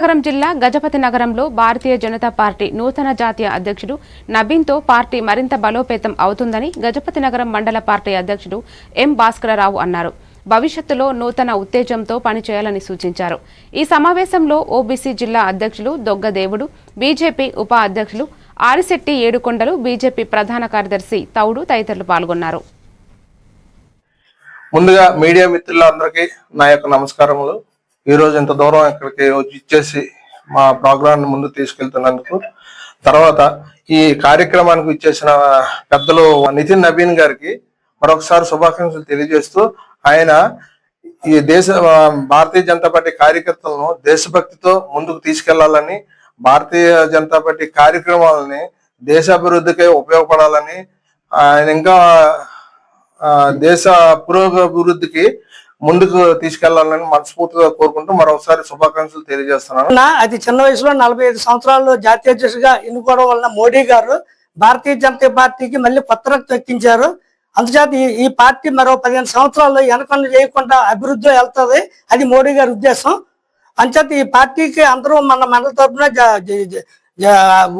నగరం జిల్లా గజపతి నగరంలో భారతీయ జనతా పార్టీ నూతన జాతీయ అధ్యక్షుడు నబీన్తో పార్టీ మరింత బలోపేతం అవుతుందని గజపతి నగరం మండల పార్టీ అధ్యక్షుడు ఎం భాస్కరరావు అన్నారు. భవిష్యత్తులో నూతన ఉత్తేజంతో పనిచేయాలని సూచించారు. ఈ సమావేశంలో ఓబీసీ జిల్లా అధ్యక్షులు దొగ్గదేవుడు బీజేపీ ఉప అధ్యక్షులు ఆరిశెట్టి ఏడుకొండలు బీజేపీ ప్రధాన కార్యదర్శి తౌడు తదితరులు పాల్గొన్నారు. ముందుగా మీడియా మిత్రులందరికీ నా యొక్క నమస్కారములు. ఈ రోజు ఇంత దూరం ఇక్కడికి వచ్చి ఇచ్చేసి మా ప్రోగ్రామ్ ముందు తీసుకెళ్తున్నందుకు. తర్వాత ఈ కార్యక్రమానికి ఇచ్చేసిన పెద్దలు నితిన్ నవీన్ గారికి మరొకసారి శుభాకాంక్షలు తెలియజేస్తూ ఆయన ఈ దేశ భారతీయ జనతా పార్టీ కార్యకర్తలను దేశభక్తితో ముందుకు తీసుకెళ్ళాలని భారతీయ జనతా పార్టీ కార్యక్రమాలని దేశాభివృద్ధికి ఉపయోగపడాలని ఆయన ఇంకా ఆ, దేశ పురోగభివృద్ధికి ముందుకు తీసుకెళ్ళాలని మనస్ఫూర్తిగా కోరుకుంటూ మరోసారి శుభాకాంక్షలు తెలియజేస్తున్నాను. నా అతి చిన్న వయసులో నలభై ఐదు సంవత్సరాల్లో జాతీయ అధ్యక్షుడిగా ఎన్నుకోవడం వలన మోడీ గారు భారతీయ జనతా పార్టీకి మళ్ళీ కొత్త రక్తం ఎక్కించారు అందుచేత ఈ- పార్టీ మరో పదిహేను సంవత్సరాల్లో వెనకన్ను చేయకుండా అభివృద్ధి వెళ్తుంది. అది మోడీ గారి ఉద్దేశం. అంచేత ఈ పార్టీకి అందరూ మన మండల తరఫున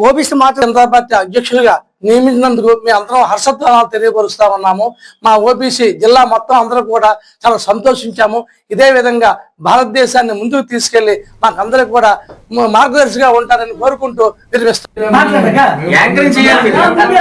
ఓబీసీ మాత్రం జనతా పార్టీ అధ్యక్షులుగా నియమించినందుకు మేము అందరం హర్షధ్వానాలు తెలియపరుస్తా ఉన్నాము. మా ఓబీసీ జిల్లా మొత్తం అందరూ కూడా చాలా సంతోషించాము. ఇదే విధంగా భారతదేశాన్ని ముందుకు తీసుకెళ్ళి మాకందరికి కూడా మార్గదర్శిగా ఉంటారని కోరుకుంటూ చేయాలి.